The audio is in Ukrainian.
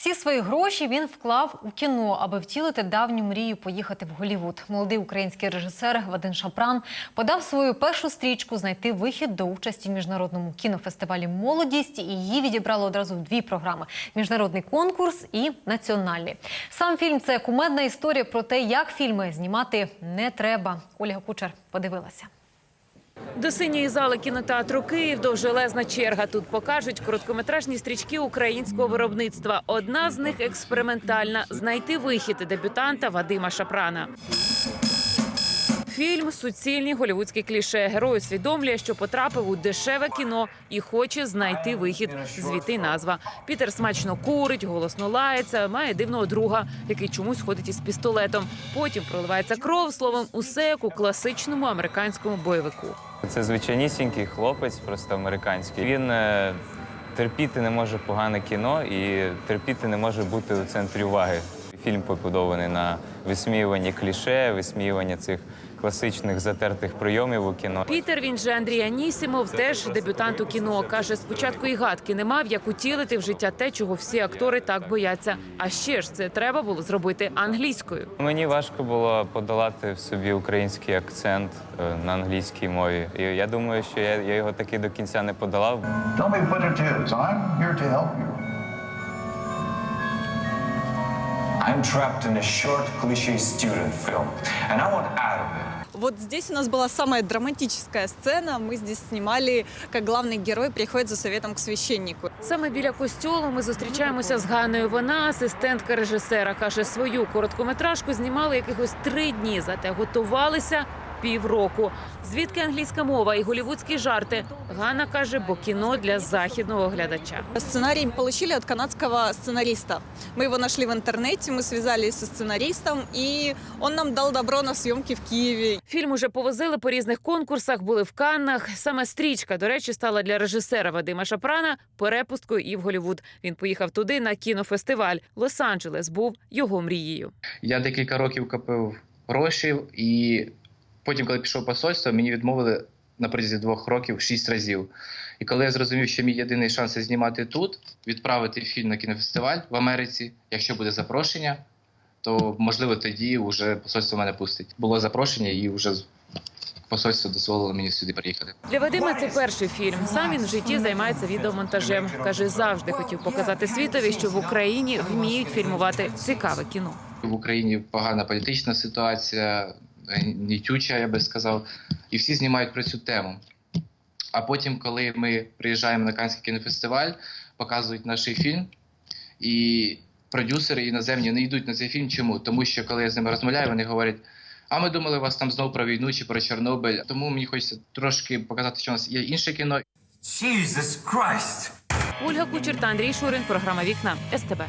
Всі свої гроші він вклав у кіно, аби втілити давню мрію поїхати в Голівуд. Молодий український режисер Вадим Шапран подав свою першу стрічку знайти вихід до участі в міжнародному кінофестивалі Молодість. І її відібрали одразу в дві програми: міжнародний конкурс і національний. Сам фільм це кумедна історія про те, як фільми знімати не треба. Ольга Кучер подивилася. До синьої зали кінотеатру Київ довжелезна черга. Тут покажуть короткометражні стрічки українського виробництва. Одна з них експериментальна знайти вихід дебютанта Вадима Шапрана. Фільм суцільні голівудські кліше. Герой усвідомлює, що потрапив у дешеве кіно і хоче знайти вихід. Звідти назва. Пітер смачно курить, голосно лається, має дивного друга, який чомусь ходить із пістолетом. Потім проливається кров. Словом, усе як у класичному американському бойовику. Це звичайнісінький хлопець, просто американський. Він е, терпіти не може погане кіно і терпіти не може бути у центрі уваги. Фільм побудований на висміюванні кліше, висміювання цих класичних затертих прийомів у кіно. Пітер, він же Андрій Анісімов, теж дебютант у кіно. Каже, спочатку і гадки не мав, як утілити в життя те, чого всі актори так бояться. А ще ж це треба було зробити англійською. Мені важко було подолати в собі український акцент е, на англійській мові. І я думаю, що я, я його таки до кінця не подолав. Tell me what it is. I'm here to help you. I'm trapped in a short, cliche student film, and I want out of it. Вот здесь у нас была самая драматическая сцена. Мы здесь снимали, как главный герой приходит за советом к священнику. Саме біля костьолу ми зустрічаємося з Ганною. Вона асистентка режисера. Каже, свою короткометражку знімали якихось три дні, зате готувалися півроку. Звідки англійська мова і голівудські жарти? Ганна каже, бо кіно для західного глядача. Сценарий получили от канадского сценариста. Мы его нашли в интернете, мы связались со сценаристом, и он нам дал добро на съемки в Киеве. Фільм уже повозили по різних конкурсах, були в Каннах. Саме стрічка, до речі, стала для режисера Вадима Шапрана перепусткою і в Голівуд. Він поїхав туди на кінофестиваль. Лос-Анджелес був його мрією. Я декілька років копив гроші, і потім, коли пішов посольство, мені відмовили на протязі двох років шість разів. І коли я зрозумів, що мій єдиний шанс знімати тут, відправити фільм на кінофестиваль в Америці, якщо буде запрошення, то можливо тоді вже посольство мене пустить. Було запрошення, і вже посольство дозволило мені сюди приїхати. Для Вадима це перший фільм. Сам він в житті займається відеомонтажем. Каже, завжди хотів показати світові, що в Україні вміють фільмувати цікаве кіно. В Україні погана політична ситуація, нітюча, я би сказав, і всі знімають про цю тему. А потім, коли ми приїжджаємо на Каннський кінофестиваль, показують наш фільм, і продюсери іноземні не йдуть на цей фільм. Чому? Тому що коли я з ними розмовляю, вони говорять: а ми думали, у вас там знову про війну чи про Чорнобиль. Тому мені хочеться трошки показати, що у нас є інше кіно. Jesus Christ! Ольга Кучер та Андрій Шурин. Програма Вікна СТБ.